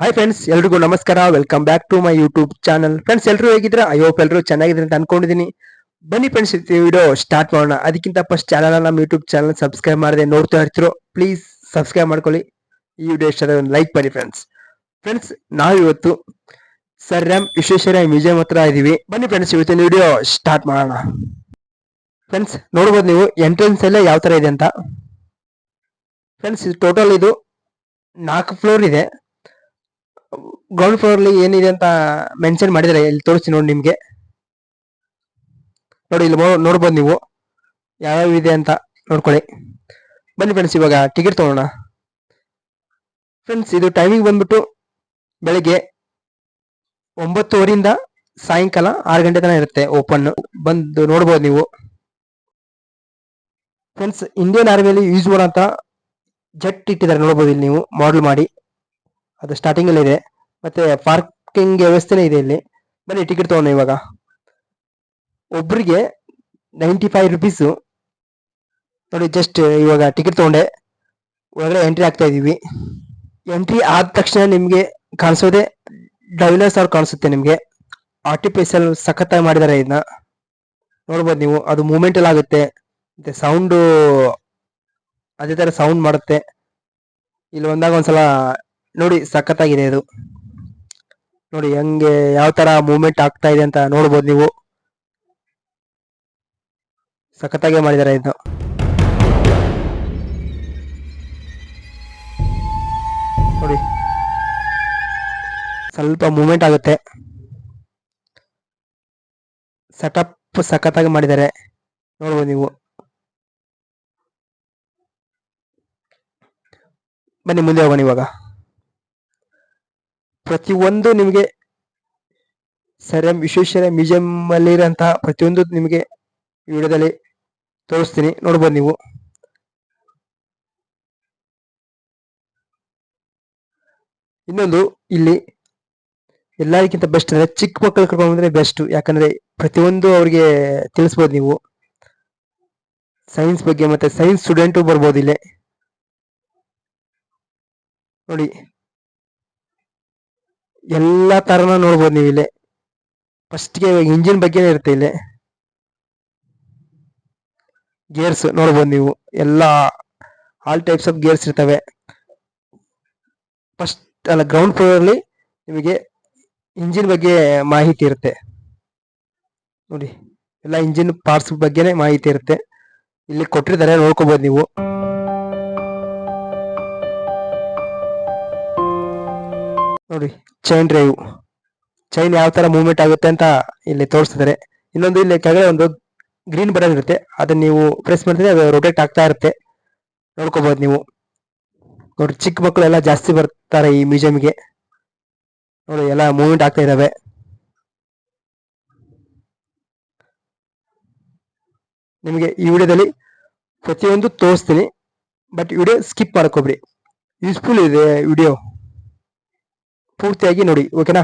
Hi friends ಎಲ್ರಿಗೂ ನಮಸ್ಕಾರ. Welcome back to my YouTube channel friends ಎಲ್ಲರೂ ಹೇಗಿದ್ರೆ ಐ ಹೋಪ್ ಎಲ್ಲರೂ ಚೆನ್ನಾಗಿದ್ರೆ ಅಂತ ಅನ್ಕೊಂಡಿದ್ದೀನಿ. ಬನ್ನಿ ಫ್ರೆಂಡ್ಸ್ ವಿಡಿಯೋ ಸ್ಟಾರ್ಟ್ ಮಾಡೋಣ. ಅದಕ್ಕಿಂತ ಫಸ್ಟ್ ಚಾನಲ್ ನಮ್ಮ ಯೂಟ್ಯೂಬ್ ಚಾನಲ್ ಸಬ್ಸ್ಕ್ರೈಬ್ ಮಾಡದೆ ನೋಡ್ತಾ ಇರ್ತಿರೋ ಪ್ಲೀಸ್ ಸಬ್ಸ್ಕ್ರೈಬ್ ಮಾಡ್ಕೊಳ್ಳಿ. ಈ ವಿಡಿಯೋ ಇಷ್ಟ ಲೈಕ್ ಮಾಡಿ ಫ್ರೆಂಡ್ಸ್ ಫ್ರೆಂಡ್ಸ್ ನಾವು ಇವತ್ತು ಸರ್ ಎಂ ವಿಶ್ವೇಶ್ವರಯ್ಯ ಮ್ಯೂಸಿಯಂ ಹತ್ರ ಇದೀವಿ. ಬನ್ನಿ ಫ್ರೆಂಡ್ಸ್ ಇವತ್ತಿನ ವಿಡಿಯೋ ಸ್ಟಾರ್ಟ್ ಮಾಡೋಣ. ಫ್ರೆಂಡ್ಸ್ ನೋಡ್ಬೋದು ನೀವು ಎಂಟ್ರೆನ್ಸ್ ಎಲ್ಲ ಯಾವ ತರ ಇದೆ ಅಂತ. ಫ್ರೆಂಡ್ಸ್ ಇದು ಟೋಟಲ್ ಇದು ನಾಲ್ಕು ಫ್ಲೋರ್ ಇದೆ. ಗ್ರೌಂಡ್ ಫ್ಲೋರ್ ಅಲ್ಲಿ ಏನಿದೆ ಅಂತ ಮೆನ್ಷನ್ ಮಾಡಿದ್ರೆ ಇಲ್ಲಿ ತೋರಿಸ್ತೀನಿ ನೋಡಿ ನಿಮ್ಗೆ. ನೋಡಿ ಇಲ್ಲಿ ನೋಡ್ಬೋದು ನೀವು. ಯಾವ್ಯಾವ ಇದೆ ಅಂತ ನೋಡ್ಕೊಳ್ಳಿ. ಬನ್ನಿ ಫ್ರೆಂಡ್ಸ್ ಇವಾಗ ಟಿಕೆಟ್ ತಗೋಣ. ಫ್ರೆಂಡ್ಸ್ ಇದು ಟೈಮಿಂಗ್ ಬಂದ್ಬಿಟ್ಟು ಬೆಳಿಗ್ಗೆ ಒಂಬತ್ತುವರಿಂದ ಸಾಯಂಕಾಲ ಆರು ಗಂಟೆ ತನಕ ಇರುತ್ತೆ ಓಪನ್ ಬಂದು ನೋಡ್ಬೋದು ನೀವು. ಫ್ರೆಂಡ್ಸ್ ಇಂಡಿಯನ್ ಆರ್ಮಿಯಲ್ಲಿ ಯೂಸ್ ಮಾಡೋಂಥ ಜೆಟ್ ಇಟ್ಟಿದ್ದಾರೆ ನೋಡ್ಬೋದು ಇಲ್ಲಿ ನೀವು ಮಾಡೆಲ್ ಮಾಡಿ. ಅದು ಸ್ಟಾರ್ಟಿಂಗ್ ಅಲ್ಲಿ ಇದೆ. ಮತ್ತೆ ಪಾರ್ಕಿಂಗ್ ವ್ಯವಸ್ಥೆನೇ ಇದೆ ಇಲ್ಲಿ. ಬನ್ನಿ ಟಿಕೆಟ್ ತೊಗೊಂಡು ಇವಾಗ. ಒಬ್ರಿಗೆ ನೈಂಟಿ ಫೈವ್ ರುಪೀಸು ನೋಡಿ ಜಸ್ಟ್ ಇವಾಗ ಟಿಕೆಟ್ ತಗೊಂಡೆ. ಒಳಗಡೆ ಎಂಟ್ರಿ ಆಗ್ತಾ ಇದೀವಿ. ಎಂಟ್ರಿ ಆದ ತಕ್ಷಣ ನಿಮ್ಗೆ ಕಾಣಿಸೋದೆ ಡೈನೋಸಾರ್ ಕಾಣಿಸುತ್ತೆ ನಿಮಗೆ. ಆರ್ಟಿಫಿಷಿಯಲ್ ಸಖತ್ತಾಗಿ ಮಾಡಿದ್ದಾರೆ ಇದನ್ನ ನೋಡ್ಬೋದು ನೀವು, ಅದು ಮೂಮೆಂಟ್ ಅಲ್ಲಿ ಆಗುತ್ತೆ. ಮತ್ತೆ ಸೌಂಡು ಅದೇ ಥರ ಸೌಂಡ್ ಮಾಡುತ್ತೆ. ಇಲ್ಲಿ ಬಂದಾಗ ಒಂದ್ಸಲ ನೋಡಿ ಸಖತ್ತಾಗಿದೆ ಇದು. ನೋಡಿ ಹೆಂಗೆ ಯಾವ ತರ ಮೂವ್ಮೆಂಟ್ ಆಗ್ತಾ ಇದೆ ಅಂತ ನೋಡ್ಬೋದು ನೀವು. ಸಖತ್ತಾಗೆ ಮಾಡಿದ್ದಾರೆ ಇದು. ನೋಡಿ. ಸ್ವಲ್ಪ ಮೂವ್ಮೆಂಟ್ ಆಗುತ್ತೆ. ಸೆಟಪ್ ಸಖತ್ತಾಗಿ ಮಾಡಿದ್ದಾರೆ. ನೋಡ್ಬೋದು ನೀವು. ಬನ್ನಿ ಮುಂದೆ ಹೋಗೋಣ ಇವಾಗ. ಪ್ರತಿಯೊಂದು ನಿಮಗೆ ಸರ್ ಎಂ ವಿಶ್ವೇಶ್ವರ ಮ್ಯೂಸಿಯಂ ಅಲ್ಲಿ ಇರೋಂತಹ ಪ್ರತಿಯೊಂದು ನಿಮಗೆ ವಿಡಿಯೋದಲ್ಲಿ ತೋರಿಸ್ತೀನಿ. ನೋಡ್ಬೋದು ನೀವು. ಇನ್ನೊಂದು, ಇಲ್ಲಿ ಎಲ್ಲರಿಗಿಂತ ಬೆಸ್ಟ್ ಅಂದ್ರೆ ಚಿಕ್ಕ ಮಕ್ಕಳು ಕರ್ಕೊಂಡು ಬಂದ್ರೆ ಬೆಸ್ಟ್ ಯಾಕಂದ್ರೆ ಪ್ರತಿಯೊಂದು ಅವ್ರಿಗೆ ತಿಳಿಸ್ಬೋದು ನೀವು. ಸೈನ್ಸ್ ಬಗ್ಗೆ ಮತ್ತೆ ಸೈನ್ಸ್ ಸ್ಟೂಡೆಂಟು ಬರ್ಬೋದು ಇಲ್ಲಿ. ನೋಡಿ. ಎಲ್ಲಾ ತರನ ನೋಡ್ಬೋದು ನೀವು ಇಲ್ಲಿ. ಫಸ್ಟ್ಗೆ ಇಂಜಿನ್ ಬಗ್ಗೆನೇ ಇರುತ್ತೆ ಇಲ್ಲಿ. ಗೇರ್ಸ್ ನೋಡ್ಬೋದು ನೀವು. ಎಲ್ಲ ಆಲ್ ಟೈಪ್ಸ್ ಆಫ್ ಗೇರ್ಸ್ ಇರ್ತವೆ. ಫಸ್ಟ್ ಅಲ್ಲ ಗ್ರೌಂಡ್ ಫ್ಲೋರ್ ಅಲ್ಲಿ ನಿಮಗೆ ಇಂಜಿನ್ ಬಗ್ಗೆ ಮಾಹಿತಿ ಇರುತ್ತೆ. ನೋಡಿ, ಎಲ್ಲ ಇಂಜಿನ್ ಪಾರ್ಟ್ಸ್ ಬಗ್ಗೆನೇ ಮಾಹಿತಿ ಇರುತ್ತೆ. ಇಲ್ಲಿ ಕೊಟ್ಟಿರ್ತಾರೆ ನೋಡ್ಕೋಬಹುದು ನೀವು. ನೋಡಿ ಚೈನ್ ಡ್ರೈವ್ ಚೈನ್ ಯಾವ ತರ ಮೂವ್ಮೆಂಟ್ ಆಗುತ್ತೆ ಅಂತ ಇಲ್ಲಿ ತೋರಿಸ್ತಿದ್ದಾರೆ ಇನ್ನೊಂದು ಇಲ್ಲಿ ಕೆಳಗಡೆ ಒಂದು ಗ್ರೀನ್ ಬಟನ್ ಇರುತ್ತೆ. ಅದನ್ನ ನೀವು ಪ್ರೆಸ್ ಮಾಡಿದ್ರೆ ಅದು ರೊಟೇಟ್ ಆಗ್ತಾ ಇರುತ್ತೆ. ನೋಡ್ಕೋಬಹುದು ನೀವು. ನೋಡಿ, ಚಿಕ್ಕ ಮಕ್ಕಳು ಎಲ್ಲ ಜಾಸ್ತಿ ಬರ್ತಾರೆ ಈ ಮ್ಯೂಸಿಯಂಗೆ ನೋಡಿ, ಎಲ್ಲ ಮೂವ್ಮೆಂಟ್ ಆಗ್ತಾ ಇದಾವೆ. ನಿಮಗೆ ಈ ವಿಡಿಯೋದಲ್ಲಿ ಪ್ರತಿಯೊಂದು ತೋರಿಸ್ತೀನಿ. ಬಟ್ ವಿಡಿಯೋ ಸ್ಕಿಪ್ ಮಾಡ್ಕೋಬಿಡಿ. ಯೂಸ್ಫುಲ್ ಇದೆ ವಿಡಿಯೋ. ಪೂರ್ತಿಯಾಗಿ ನೋಡಿ ಓಕೆನಾ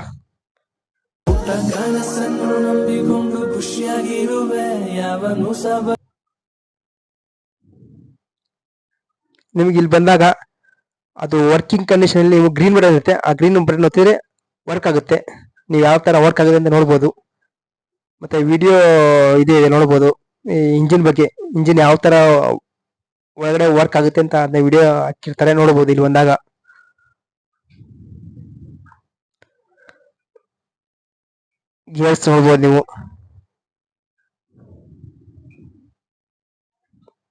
ನಿಮ್ಗೆ ಇಲ್ಲಿ ಬಂದಾಗ ಅದು ವರ್ಕಿಂಗ್ ಕಂಡೀಷನ್ ಅಲ್ಲಿ ನೀವು ಗ್ರೀನ್ ಬಟನ್ ಇರುತ್ತೆ. ಆ ಗ್ರೀನ್ ಬಟನ್ ಒತ್ತಿದ್ರೆ ವರ್ಕ್ ಆಗುತ್ತೆ. ನೀವು ಯಾವ ತರ ವರ್ಕ್ ಆಗುತ್ತೆ ಅಂತ ನೋಡ್ಬೋದು. ಮತ್ತೆ ವಿಡಿಯೋ ಇದೆ ಇದೆ ನೋಡ್ಬೋದು. ಇಂಜಿನ್ ಬಗ್ಗೆ ಇಂಜಿನ್ ಯಾವ ತರ ಒಳಗಡೆ ವರ್ಕ್ ಆಗುತ್ತೆ ಅಂತ ಅದನ್ನ ವಿಡಿಯೋ ಹಾಕಿರ್ತಾರೆ, ನೋಡ್ಬೋದು ಇಲ್ಲಿ ಬಂದಾಗ. ಗೇರ್ಸ್ ನೋಡ್ಬೋದು ನೀವು.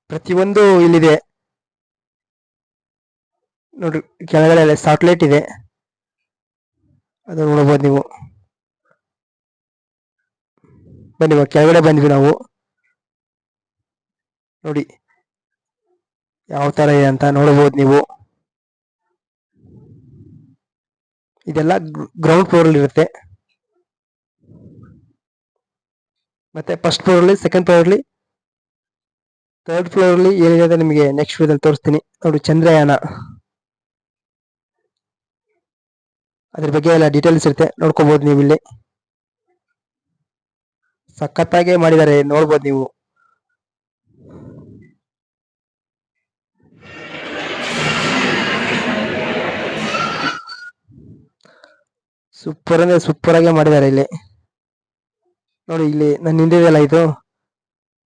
ಪ್ರತಿಯೊಂದು ಇಲ್ಲಿದೆ. ನೋಡ್ರಿ ಕೆಳಗಡೆ ಸಾಟ್ಲೈಟ್ ಇದೆ. ಅದು ನೋಡ್ಬೋದು ನೀವು. ಬನ್ನಿ ಕೆಳಗಡೆ ಬಂದ್ವಿ ನಾವು. ನೋಡಿ, ಯಾವ ತರ ಇದೆ ಅಂತ ನೋಡಬಹುದು ನೀವು. ಇದೆಲ್ಲ ಗ್ರೌಂಡ್ ಫ್ಲೋರ್ ಅಲ್ಲಿ ಇರುತ್ತೆ ಮತ್ತೆ ಫಸ್ಟ್ ಫ್ಲೋರ್ ಅಲ್ಲಿ ಸೆಕೆಂಡ್ ಫ್ಲೋರ್ ಅಲ್ಲಿ ಥರ್ಡ್ ಫ್ಲೋರ್ ಅಲ್ಲಿ ಏನಿದೆ ಅಂತ ನಿಮಗೆ ನೆಕ್ಸ್ಟ್ ವಿಡಿಯೋದಲ್ಲಿ ತೋರಿಸ್ತೀನಿ. ನೋಡಿ ಚಂದ್ರಯಾನ. ಅದ್ರ ಬಗ್ಗೆ ಎಲ್ಲ ಡೀಟೇಲ್ಸ್ ಇರುತ್ತೆ ನೋಡ್ಕೋಬಹುದು ನೀವು ಇಲ್ಲಿ. ಸಖತ್ತಾಗೆ ಮಾಡಿದ್ದಾರೆ, ನೋಡ್ಬೋದು ನೀವು. ಸೂಪರ್ ಅಂದ್ರೆ ಸೂಪರ್ ಆಗಿ ಮಾಡಿದ್ದಾರೆ ಇಲ್ಲಿ. ನೋಡಿ ಇಲ್ಲಿ ನನ್ನ ಹಿಂದಿದೆಯಲ್ಲ ಇದು?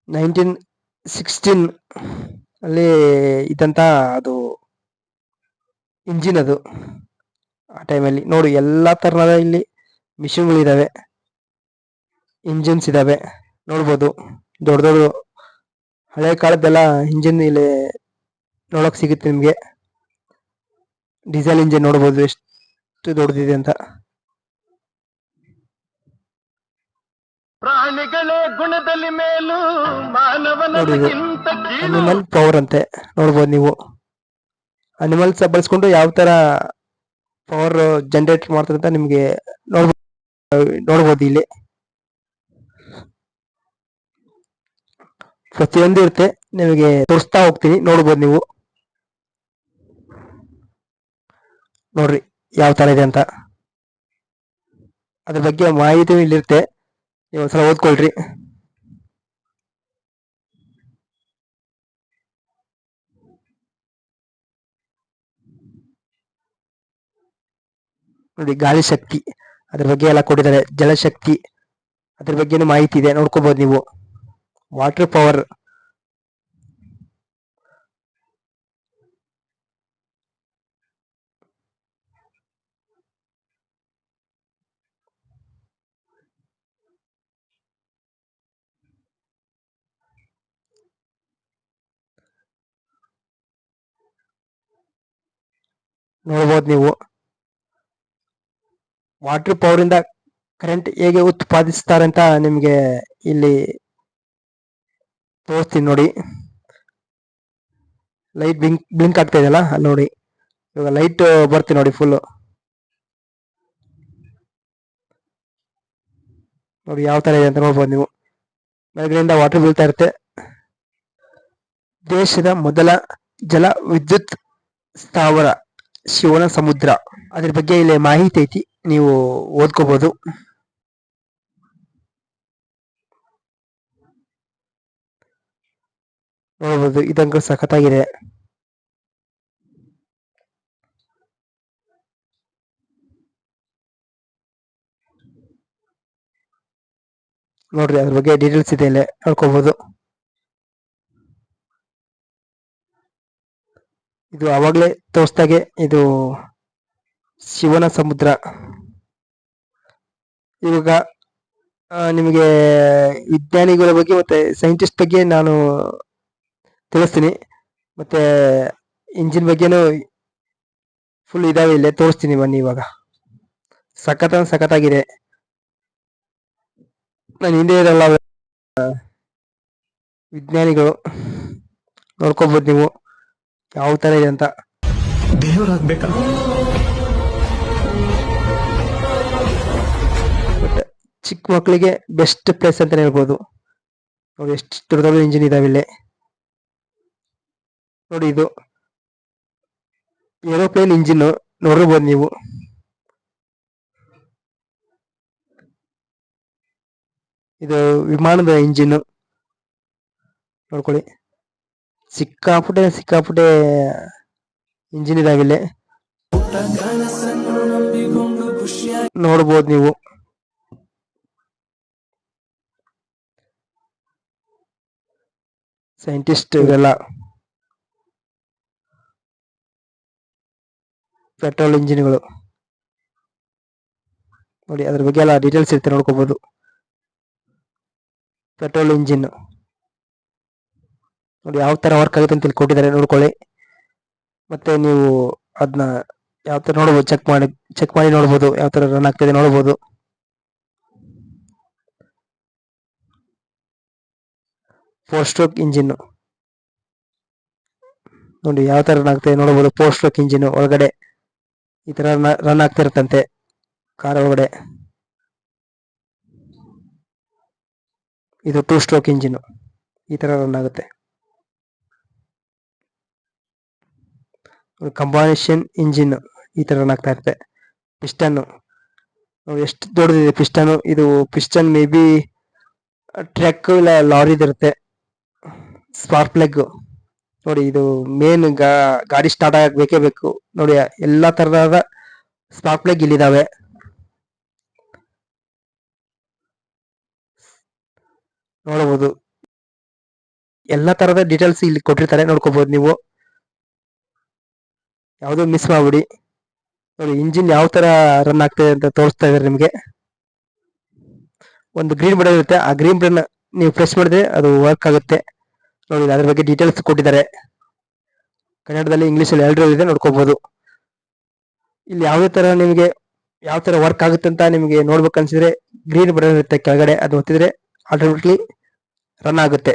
ನೈನ್ಟೀನ್ ಸಿಕ್ಸ್ಟೀನ್ ಅಲ್ಲಿ ಇದ್ದಂಥ ಅದು ಇಂಜಿನ್ ಅದು ಆ ಟೈಮಲ್ಲಿ ನೋಡಿ ಎಲ್ಲ ತರಹದ ಇಲ್ಲಿ ಮಿಷಿನ್ಗಳಿದ್ದಾವೆ ಇಂಜಿನ್ಸ್ ಇದ್ದಾವೆ ನೋಡ್ಬೋದು. ದೊಡ್ಡ ದೊಡ್ಡ ಹಳೆ ಕಾಲದ್ದೆಲ್ಲ ಇಂಜಿನ್ ಇಲ್ಲಿ ನೋಡೋಕೆ ಸಿಗುತ್ತೆ ನಿಮಗೆ. ಡೀಸೆಲ್ ಇಂಜಿನ್ ನೋಡ್ಬೋದು. ಎಷ್ಟು ದೊಡ್ಡದಿದೆ ಅಂತ. ಪ್ರಾಣಿಗಳೇ ಗುಣದಲ್ಲಿ ಮೇಲೂ ಮಾನವನಕ್ಕಿಂತ ಕೀಳು. ಅನಿಮಲ್ ಪವರ್ ಅಂತೆ. ನೋಡ್ಬೋದು ನೀವು. ಅನಿಮಲ್ಸ್ ಬಳಸ್ಕೊಂಡು ಯಾವ ತರ ಪವರ್ ಜನರೇಟ್ ಮಾಡ್ತಾರೆ ಅಂತ ನಿಮ್ಗೆ ನೋಡ್ಬೋದು ನೋಡ್ಬೋದು ಇಲ್ಲಿ. ಪ್ರತಿಯೊಂದು ಇರುತ್ತೆ. ನಿಮಗೆ ತೋರಿಸ್ತಾ ಹೋಗ್ತೀನಿ. ನೋಡ್ಬೋದು ನೀವು. ನೋಡ್ರಿ ಯಾವ ತರ ಇದೆ ಅಂತ. ಅದ್ರ ಬಗ್ಗೆ ಮಾಹಿತಿ ಇಲ್ಲಿರುತ್ತೆ. ನೀವು ಒಂದ್ಸಲ ಓದ್ಕೊಳ್ರಿ. ನೋಡಿ, ಗಾಳಿ ಶಕ್ತಿ ಅದ್ರ ಬಗ್ಗೆ ಎಲ್ಲ ಕೊಟ್ಟಿದ್ದಾರೆ. ಜಲಶಕ್ತಿ ಅದ್ರ ಬಗ್ಗೆನೂ ಮಾಹಿತಿ ಇದೆ ನೋಡ್ಕೋಬಹುದು ನೀವು. ವಾಟರ್ ಪವರ್ ನೋಡ್ಬೋದು ನೀವು. ವಾಟರ್ ಪವರ್ ಇಂದ ಕರೆಂಟ್ ಹೇಗೆ ಉತ್ಪಾದಿಸ್ತಾರೆ ಅಂತ ನಿಮಗೆ ಇಲ್ಲಿ ತೋರಿಸ್ತೀನಿ ನೋಡಿ. ಲೈಟ್ ಬ್ಲಿಂಕ್ ಬ್ಲಿಂಕ್ ಆಗ್ತಾ ಇದೆಯಲ್ಲ, ಅಲ್ಲಿ ನೋಡಿ. ಇವಾಗ ಲೈಟ್ ಬರ್ತೀನಿ ನೋಡಿ ಫುಲ್ಲು ನೋಡಿ ಯಾವ ತರ ಇದೆ ಅಂತ ನೋಡ್ಬೋದು ನೀವು. ಮೇಲ್ಗಡೆಯಿಂದ ವಾಟರ್ ಬೀಳ್ತಾ ಇರುತ್ತೆ. ದೇಶದ ಮೊದಲ ಜಲ ವಿದ್ಯುತ್ ಸ್ಥಾವರ. ಶಿವನ ಸಮುದ್ರ. ಅದ್ರ ಬಗ್ಗೆ ಇಲ್ಲಿ ಮಾಹಿತಿ ಐತಿ, ನೀವು ಓದ್ಕೋಬಹುದು ನೋಡ್ಬೋದು ಇದಂಗ ಸಖತ್ತಾಗಿದೆ. ನೋಡ್ರಿ, ಅದ್ರ ಬಗ್ಗೆ ಡೀಟೇಲ್ಸ್ ಇದೆ ಇಲ್ಲಿ ನೋಡ್ಕೋಬಹುದು ಇದು ಅವಾಗಲೇ ತೋರಿಸ್ದಾಗೆ ಇದು ಶಿವನ ಸಮುದ್ರ. ಇವಾಗ ನಿಮಗೆ ವಿಜ್ಞಾನಿಗಳ ಬಗ್ಗೆ ಮತ್ತೆ ಸೈಂಟಿಸ್ಟ್ ಬಗ್ಗೆ ನಾನು ತಿಳಿಸ್ತೀನಿ. ಮತ್ತೆ ಇಂಜಿನ್ ಬಗ್ಗೆನೂ ಫುಲ್ ಇದಾವೆ ಇಲ್ಲೇ ತೋರಿಸ್ತೀನಿ ಬನ್ನಿ ಇವಾಗ. ಸಖತ್ ಸಖತ್ತಾಗಿದೆ. ನಾನು ಹಿಂದೆ ಇರಲ್ಲ ವಿಜ್ಞಾನಿಗಳು. ನೋಡ್ಕೋಬಹುದು ನೀವು. ಯಾವ ತರ ಇದೆ ಅಂತ. ದೇವರಾಗ್ಬೇಕಾ? ಬಟ್ ಚಿಕ್ಕ ಮಕ್ಕಳಿಗೆ ಬೆಸ್ಟ್ ಪ್ಲೇಸ್ ಅಂತಾನೆ ಹೇಳ್ಬೋದು. ನೋಡಿ ಎಷ್ಟು ದೊಡ್ಡ ದೊಡ್ಡ ಇಂಜಿನ್ ಇದಾವೆ ಇಲ್ಲಿ. ನೋಡಿ ಇದು. ಏರೋಪ್ಲೇನ್ ಇಂಜಿನ್ ನೋಡಿರ್ಬೋದು ನೀವು. ಇದು ವಿಮಾನದ ಇಂಜಿನ್ ನೋಡ್ಕೊಳ್ಳಿ. ಸಿಕ್ಕಾಪುಟೆ ಸಿಕ್ಕಾಪುಟೆ ಇಂಜಿನ್ ಇದಾಗಿಲ್ಲ. ನೋಡ್ಬೋದು ನೀವು. ಸೈಂಟಿಸ್ಟ್ ಇವೆಲ್ಲ ಪೆಟ್ರೋಲ್ ಇಂಜಿನ್ಗಳು ನೋಡಿ, ಅದ್ರ ಬಗ್ಗೆ ಎಲ್ಲ ಡೀಟೇಲ್ಸ್ ಇರುತ್ತೆ ನೋಡ್ಕೋಬಹುದು ಪೆಟ್ರೋಲ್ ಇಂಜಿನ್ ನೋಡಿ ಯಾವ ತರ ವರ್ಕ್ ಆಗುತ್ತೆ ಅಂತ ಇಲ್ಲಿ ಕೊಟ್ಟಿದ್ದಾರೆ, ನೋಡ್ಕೊಳ್ಳಿ. ಮತ್ತೆ ನೀವು ಅದನ್ನ ಯಾವ ತರ ನೋಡ್ಬೋದು ಚೆಕ್ ಮಾಡಿ ಚೆಕ್ ಮಾಡಿ ನೋಡ್ಬೋದು, ಯಾವ ತರ ರನ್ ಆಗ್ತಿದೆ ನೋಡ್ಬೋದು. ಫೋರ್ ಸ್ಟ್ರೋಕ್ ಇಂಜಿನ್ ನೋಡಿ ಯಾವ ತರ ರನ್ ಆಗ್ತಿದೆ ನೋಡ್ಬೋದು ಫೋರ್ ಸ್ಟ್ರೋಕ್ ಇಂಜಿನ್ ಒಳಗಡೆ. ಈ ತರ ರನ್ ಆಗ್ತಿರುತ್ತಂತೆ ಕಾರ್ ಒಳಗಡೆ. ಇದು ಟೂ ಸ್ಟ್ರೋಕ್ ಇಂಜಿನ್ ಈ ತರ ರನ್ ಆಗುತ್ತೆ. ಕಂಬಾನೇಷನ್ ಇಂಜಿನ್ ಈ ತರ ರನ್ ಆಗ್ತಾ ಇರುತ್ತೆ. ಪಿಸ್ಟನ್ ಎಷ್ಟು ದೊಡ್ಡದಿದೆ ಪಿಸ್ಟನ್ ಇದು ಪಿಸ್ಟನ್ ಮೇ ಬಿ ಟ್ರಕ್ ಇಲ್ಲ ಲಾರಿದಿರುತ್ತೆ ಸ್ಪಾರ್ಕ್ ಪ್ಲಗ್ ನೋಡಿ, ಇದು ಮೇನ್ ಗಾಡಿ ಸ್ಟಾರ್ಟ್ ಆಗಬೇಕೇ ಬೇಕು ನೋಡಿ, ಎಲ್ಲಾ ತರಹದ ಸ್ಪಾರ್ಕ್ ಪ್ಲಗ್ ಇಲ್ಲಿದಾವೆ. ನೋಡಬಹುದು. ಎಲ್ಲಾ ತರದ ಡೀಟೇಲ್ಸ್ ಇಲ್ಲಿ ಕೊಟ್ಟಿರ್ತಾರೆ, ನೋಡ್ಕೋಬಹುದು ನೀವು. ಯಾವುದೋ ಮಿಸ್ ಮಾಡ್ಬಿಡಿ. ನೋಡಿ ಇಂಜಿನ್ ಯಾವ ತರ ರನ್ ಆಗ್ತದೆ ಅಂತ ತೋರಿಸ್ತಾ ಇದ್ದಾರೆ ನಿಮಗೆ. ಒಂದು ಗ್ರೀನ್ ಬಟನ್ ಇರುತ್ತೆ. ಆ ಗ್ರೀನ್ ಬಟನ್ ನೀವು ಪ್ರೆಸ್ ಮಾಡಿದ್ರೆ ಅದು ವರ್ಕ್ ಆಗುತ್ತೆ. ನೋಡಿ ಅದ್ರ ಬಗ್ಗೆ ಡೀಟೇಲ್ಸ್ ಕೊಟ್ಟಿದ್ದಾರೆ. ಕನ್ನಡದಲ್ಲಿ, ಇಂಗ್ಲೀಷಲ್ಲಿ ಎಲ್ಲರೂ ಇದೆ ನೋಡ್ಕೋಬಹುದು ಇಲ್ಲಿ ಯಾವುದೇ ತರ ನಿಮಗೆ ಯಾವ ತರ ವರ್ಕ್ ಆಗುತ್ತೆ ಅಂತ ನಿಮಗೆ ನೋಡ್ಬೇಕು ಅನ್ಸಿದ್ರೆ ಗ್ರೀನ್ ಬಟನ್ ಇರುತ್ತೆ ಕೆಳಗಡೆ. ಅದು ಒತ್ತಿದ್ರೆ ಆಟೋಮೆಟಿಕ್ಲಿ ರನ್ ಆಗುತ್ತೆ.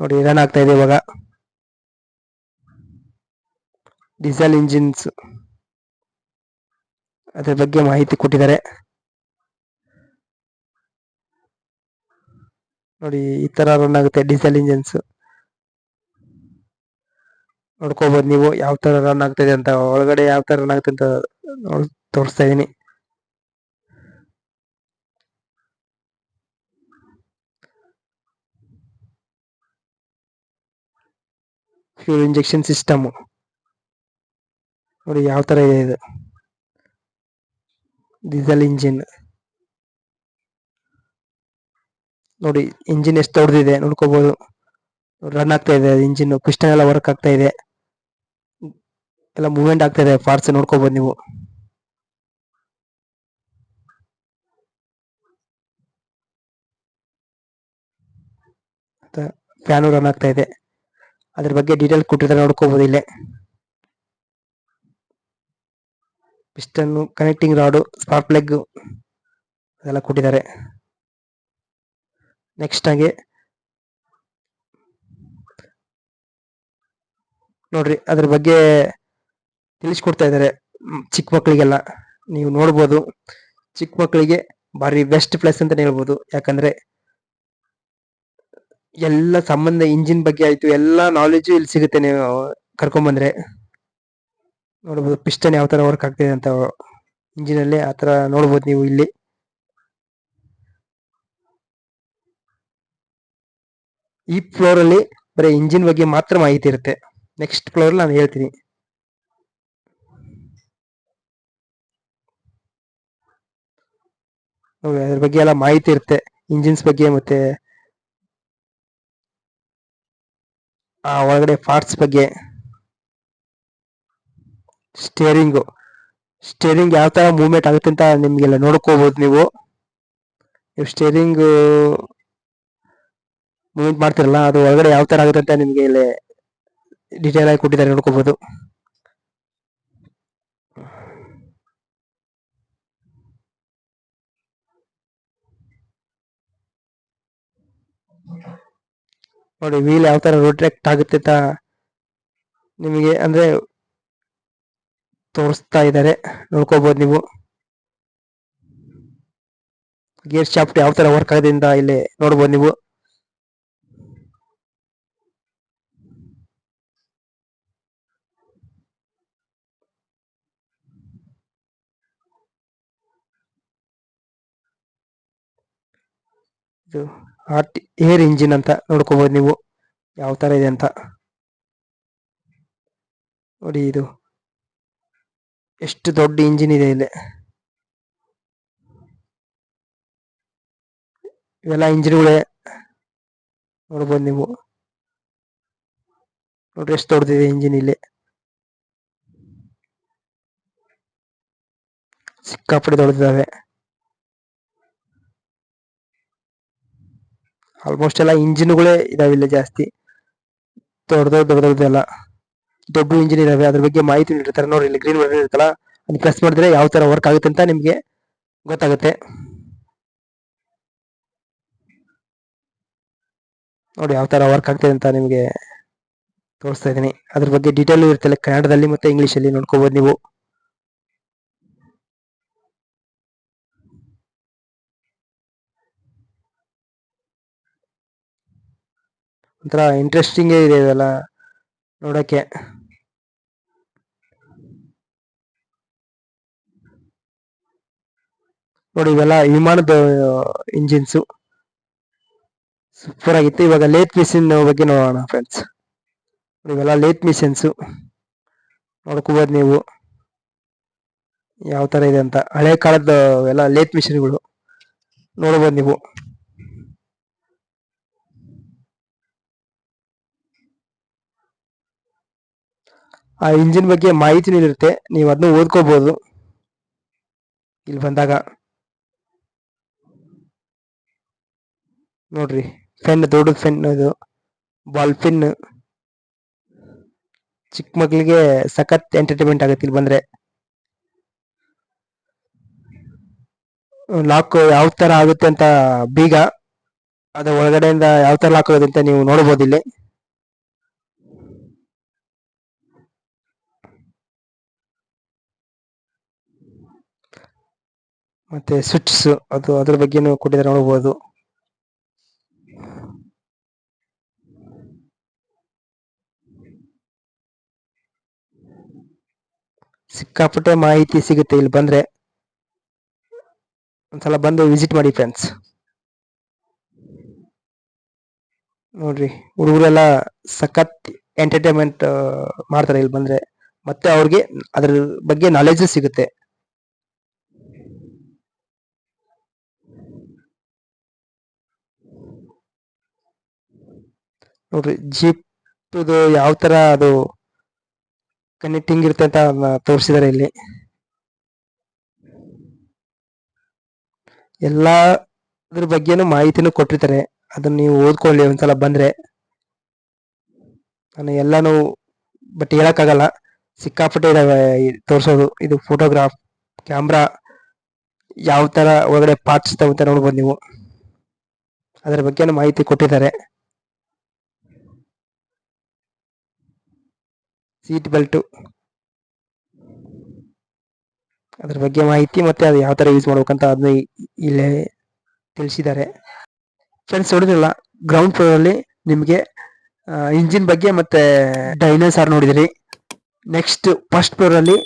ನೋಡಿ ರನ್ ಆಗ್ತಾ ಇದೆ ಇವಾಗ. ಡೀಸೆಲ್ ಇಂಜಿನ್ಸ್ ಅದರ ಬಗ್ಗೆ ಮಾಹಿತಿ ಕೊಟ್ಟಿದ್ದಾರೆ. ನೋಡಿ, ಈ ತರ ರನ್ ಆಗುತ್ತೆ ಡೀಸೆಲ್ ಇಂಜಿನ್ಸ್ ನೋಡ್ಕೋಬಹುದು ನೀವು ಯಾವ ತರ ರನ್ ಆಗ್ತಿದೆ ಅಂತ, ಒಳಗಡೆ ಯಾವ ತರ ರನ್ ಆಗುತ್ತೆ ಅಂತ ತೋರಿಸ್ತಾ ಇದೀನಿ ಫ್ಯೂಲ್ ಇಂಜೆಕ್ಷನ್ ಸಿಸ್ಟಮ್ ನೋಡಿ ಯಾವ ತರ ಇದೆ ಇದು. ಡೀಸೆಲ್ ಇಂಜಿನ್ ನೋಡಿ ಇಂಜಿನ್ ಎಷ್ಟು ದೊಡ್ಡದಿದೆ ನೋಡ್ಕೋಬಹುದು ರನ್ ಆಗ್ತಾ ಇದೆ ಇಂಜಿನ್ ಪಿಸ್ಟನ್ ಎಲ್ಲ ವರ್ಕ್ ಆಗ್ತಾ ಇದೆ. ಎಲ್ಲ ಮೂವ್ಮೆಂಟ್ ಆಗ್ತಾ ಇದೆ ಪಾರ್ಟ್ಸ್ ನೋಡ್ಕೋಬಹುದು ನೀವು. ಫ್ಯಾನು ರನ್ ಆಗ್ತಾ ಇದೆ. ಅದ್ರ ಬಗ್ಗೆ ಡೀಟೇಲ್ ಕೊಟ್ಟಿದ್ದಾರೆ ನೋಡ್ಕೋಬಹುದು ಇಲ್ಲೇ. Piston connecting rod spark plug ಅದೆಲ್ಲ ಕೊಟ್ಟಿದ್ದಾರೆ. ನೆಕ್ಸ್ಟ್ ಹಾಗೆ ನೋಡ್ರಿ, ಅದ್ರ ಬಗ್ಗೆ ತಿಳಿಸ್ಕೊಡ್ತಾ ಇದ್ದಾರೆ ಚಿಕ್ಕ ಮಕ್ಕಳಿಗೆಲ್ಲ. ನೀವು ನೋಡ್ಬೋದು, ಚಿಕ್ಕ ಮಕ್ಕಳಿಗೆ ಭಾರಿ ಬೆಸ್ಟ್ ಪ್ಲೇಸ್ ಅಂತ ಹೇಳ್ಬೋದು. ಯಾಕಂದ್ರೆ ಎಲ್ಲ ಸಂಬಂಧ ಇಂಜಿನ್ ಬಗ್ಗೆ ಆಯ್ತು, ಎಲ್ಲ ನಾಲೆಜ್ ಇಲ್ಲಿ ಸಿಗುತ್ತೆ ನೀವು ಕರ್ಕೊಂಡ್ ಬಂದ್ರೆ ನೋಡ್ಬೋದು, ಪಿಸ್ಟನ್ ಯಾವ ತರ ವರ್ಕ್ ಆಗ್ತಿದೆ ಅಂತ ಇಂಜಿನ್ ಅಲ್ಲಿ ಆ ನೋಡಬಹುದು ನೀವು ಇಲ್ಲಿ. ಈ ಫ್ಲೋರ್ ಅಲ್ಲಿ ಬರೀ ಇಂಜಿನ್ ಬಗ್ಗೆ ಮಾತ್ರ ಮಾಹಿತಿ ಇರುತ್ತೆ. ನೆಕ್ಸ್ಟ್ ಫ್ಲೋರ್ ನಾನು ಹೇಳ್ತೀನಿ. ಅದ್ರ ಬಗ್ಗೆ ಎಲ್ಲ ಮಾಹಿತಿ ಇರುತ್ತೆ. ಇಂಜಿನ್ಸ್ ಬಗ್ಗೆ ಮತ್ತೆ, ಆ, ಒಳಗಡೆ ಪಾರ್ಟ್ಸ್ ಬಗ್ಗೆ. ಸ್ಟೇರಿಂಗು ಸ್ಟೇರಿಂಗ್ ಯಾವ ಥರ ಮೂವ್ಮೆಂಟ್ ಆಗುತ್ತೆ ಅಂತ ನಿಮಗೆಲ್ಲ ನೋಡ್ಕೋಬೋದು ನೀವು. ನೀವು ಸ್ಟೇರಿಂಗ್ ಮೂವ್ಮೆಂಟ್ ಮಾಡ್ತಿರಲ್ಲ, ಅದು ಒಳಗಡೆ ಯಾವ ಥರ ಆಗುತ್ತೆ ಅಂತ ನಿಮಗೆ ಇಲ್ಲಿ ಡೀಟೇಲ್ ಆಗಿ ಕೊಟ್ಟಿದ್ದಾರೆ ನೋಡ್ಕೋಬೋದು. ನೋಡಿ ವೀಲ್ ಯಾವ ಥರ ರೊಟೇಟ್ ಆಗುತ್ತೆ ಅಂತ ನಿಮಗೆ, ಅಂದ್ರೆ ತೋರಿಸ್ತಾ ಇದ್ದಾರೆ. ನೋಡ್ಕೋಬಹುದು ನೀವು. ಗೇರ್ ಶಾಫ್ಟ್ ಯಾವ ತರ ವರ್ಕ್ ಆಗಿದೆ ಅಂತ ಇಲ್ಲಿ ನೋಡ್ಬೋದು ನೀವು. ಇದು ಹಾಟ್ ಏರ್ ಇಂಜಿನ್ ಅಂತ ನೋಡ್ಕೋಬಹುದು ನೀವು. ಯಾವ ತರ ಇದೆ ಅಂತ. ನೋಡಿ ಇದು. ಎಷ್ಟು ದೊಡ್ಡ ಇಂಜಿನ್ ಇದೆ ಇಲ್ಲಿ. ಇವೆಲ್ಲ ಇಂಜಿನ್ಗಳೇ ನೋಡ್ಬೋದು ನೀವು. ನೋಡ್ರಿ ಎಷ್ಟು ದೊಡ್ಡದಿದೆ ಇಂಜಿನ್ ಇಲ್ಲಿ. ಸಿಕ್ಕಾಪಟ್ಟೆ ದೊಡ್ಡದಿದಾವೆ ಆಲ್ಮೋಸ್ಟ್ ಎಲ್ಲ ಇಂಜಿನ್ಗಳೇ ಇದಾವೆ ಇಲ್ಲಿ ಜಾಸ್ತಿ. ದೊಡ್ಡ ದೊಡ್ಡ ದೊಡ್ಡ ದೊಡ್ಡದೆಲ್ಲ ದೊಡ್ಡ ಇಂಜಿನಿಯರ್ ಅವೇ, ಅದ್ರ ಬಗ್ಗೆ ಮಾಹಿತಿ ನೀಡಿರ್ತಾರೆ. ನೋಡಿ ಇಲ್ಲಿ ಗ್ರೀನ್ ಬಟನ್ ಇರುತ್ತಲ್ಲ, ಅಲ್ಲಿ ಪ್ರೆಸ್ ಮಾಡಿದ್ರೆ ಯಾವ ತರ ವರ್ಕ್ ಆಗುತ್ತೆ ಅಂತ ನಿಮ್ಗೆ ಗೊತ್ತಾಗುತ್ತೆ. ನೋಡಿ, ಯಾವ ತರ ವರ್ಕ್ ಆಗ್ತದೆ ಅಂತ ನಿಮ್ಗೆ ತೋರಿಸ್ತಾ ಇದ್ದೀನಿ. ಅದ್ರ ಬಗ್ಗೆ ಡೀಟೇಲ್ ಇರ್ತಲ್ಲ ಕನ್ನಡದಲ್ಲಿ ಮತ್ತೆ ಇಂಗ್ಲಿಷ್ ಅಲ್ಲಿ ನೋಡ್ಕೋಬಹುದು ನೀವು. ಒಂಥರ ಇಂಟ್ರೆಸ್ಟಿಂಗೇ ಇದೆ ಇದೆಲ್ಲ. ನೋಡಕ್ಕೆ ನೋಡಿ ಇವೆಲ್ಲ ವಿಮಾನದ ಇಂಜಿನ್ಸು ಸೂಪರ್ ಆಗಿತ್ತು. ಇವಾಗ ಲೇತ್ ಮಿಷಿನ್ ಬಗ್ಗೆ ನೋಡೋಣ ಫ್ರೆಂಡ್ಸ್ ಇವೆಲ್ಲ ಲೇತ್ ಮಿಷಿನ್ಸು ನೋಡ್ಕೋಬೋದು ನೀವು. ಯಾವ ಥರ ಇದೆ ಅಂತ. ಹಳೆ ಕಾಲದ ಎಲ್ಲ ಲೇತ್ ಮಿಷಿನ್ಗಳು ನೋಡ್ಬೋದು ನೀವು. ಆ ಇಂಜಿನ್ ಬಗ್ಗೆ ಮಾಹಿತಿ ನೀಡಿರುತ್ತೆ. ನೀವು ಅದನ್ನ ಓದ್ಕೋಬಹುದು ಇಲ್ಲಿ ಬಂದಾಗ. ನೋಡ್ರಿ ಫೆನ್ ದೊಡ್ಡದು ಫೆನ್ ಇದು. ಬಾಲ್ ಪಿನ್ ಚಿಕ್ಕ ಮಕ್ಳಿಗೆ ಸಖತ್ ಎಂಟರ್ಟೈನ್ಮೆಂಟ್ ಆಗುತ್ತೆ ಇಲ್ಲಿ ಬಂದ್ರೆ. ಲಾಕ್ ಯಾವ ತರ ಆಗುತ್ತೆ ಅಂತ ಬೀಗ. ಅದ ಒಳಗಡೆಯಿಂದ ಯಾವ ತರ ಲಾಕ್ ಆಗುತ್ತೆ ಅಂತ ನೀವು ನೋಡಬಹುದು ಇಲ್ಲಿ. ಮತ್ತೆ ಸ್ವಿಚ್ಸ್ ಅದು ಅದ್ರ ಬಗ್ಗೆನೂ ಕೊಟ್ಟಿದ್ದಾರೆ ನೋಡಬಹುದು ಸಿಕ್ಕಾಪಟ್ಟೆ ಮಾಹಿತಿ ಸಿಗುತ್ತೆ ಇಲ್ಲಿ ಬಂದ್ರೆ. ಒಂದ್ಸಲ ಬಂದು ವಿಸಿಟ್ ಮಾಡಿ ಫ್ರೆಂಡ್ಸ್ ನೋಡ್ರಿ, ಹುಡುಗರೆಲ್ಲ ಸಖತ್ ಎಂಟರ್ಟೈನ್ಮೆಂಟ್ ಮಾಡ್ತಾರೆ ಇಲ್ಲಿ ಬಂದ್ರೆ. ಮತ್ತೆ ಅವ್ರಿಗೆ ಅದ್ರ ಬಗ್ಗೆ ನಾಲೆಜ್ ಸಿಗುತ್ತೆ. ನೋಡ್ರಿ ಜೀಪ್ ಇದು ಯಾವ ತರ ಅದು ಕನೆಕ್ಟಿಂಗ್ ಇರುತ್ತೆ ಅಂತ ತೋರಿಸಿದ್ದಾರೆ ಇಲ್ಲಿ. ಎಲ್ಲಾ ಅದ್ರ ಬಗ್ಗೆನು ಮಾಹಿತಿನೂ ಕೊಟ್ಟಿರ್ತಾರೆ. ಅದನ್ನ ನೀವು ಓದ್ಕೊಳ್ಳಿ ಒಂದ್ಸಲ ಬಂದ್ರೆ. ನಾನು ಎಲ್ಲಾನು ಬಟ್ ಹೇಳಕ್ಕಾಗಲ್ಲ. ಸಿಕ್ಕಾಪಟ್ಟೆ ಇದಾವೆ ತೋರಿಸೋದು. ಇದು ಫೋಟೋಗ್ರಾಫ್ ಕ್ಯಾಮ್ರಾ ಯಾವ ತರ ಒಳಗಡೆ ಪಾರ್ಟ್ಸ್ ಅಂತ ನೋಡ್ಬೋದು ನೀವು. ಅದರ ಬಗ್ಗೆನೂ ಮಾಹಿತಿ ಕೊಟ್ಟಿದ್ದಾರೆ. ಸೀಟ್ ಬೆಲ್ಟು ಅದ್ರ ಬಗ್ಗೆ ಮಾಹಿತಿ ಮತ್ತೆ ಅದು ಯಾವ ತರ ಯೂಸ್ ಮಾಡ್ಬೇಕಂತ ಅದನ್ನ ಇಲ್ಲೇ ತಿಳಿಸಿದ್ದಾರೆ. ಫ್ರೆಂಡ್ಸ್ ನೋಡಿದ್ರಲ್ಲ ಗ್ರೌಂಡ್ ಫ್ಲೋರ್ ಅಲ್ಲಿ ನಿಮಗೆ ಇಂಜಿನ್ ಬಗ್ಗೆ ಮತ್ತೆ ಡೈನೋಸಾರ್ ನೋಡಿದಿರಿ. ನೆಕ್ಸ್ಟ್ ಫಸ್ಟ್ ಫ್ಲೋರ್ ಅಲ್ಲಿ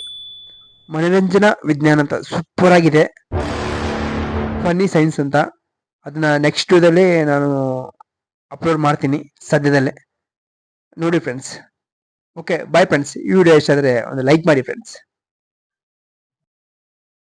ಮನೋರಂಜನಾ ವಿಜ್ಞಾನ ಅಂತ ಸೂಪರ್ ಆಗಿದೆ. ಫನ್ನಿ ಸೈನ್ಸ್ ಅಂತ. ಅದನ್ನ ನೆಕ್ಸ್ಟ್ ನಾನು ಅಪ್ಲೋಡ್ ಮಾಡ್ತೀನಿ ಸದ್ಯದಲ್ಲೇ. ನೋಡಿ ಫ್ರೆಂಡ್ಸ್ ಓಕೆ ಬಾಯ್ ಫ್ರೆಂಡ್ಸ್ ಈ ವಿಡಿಯೋ ಇಷ್ಟ ಆದರೆ ಒಂದು ಲೈಕ್ ಮಾಡಿ ಫ್ರೆಂಡ್ಸ್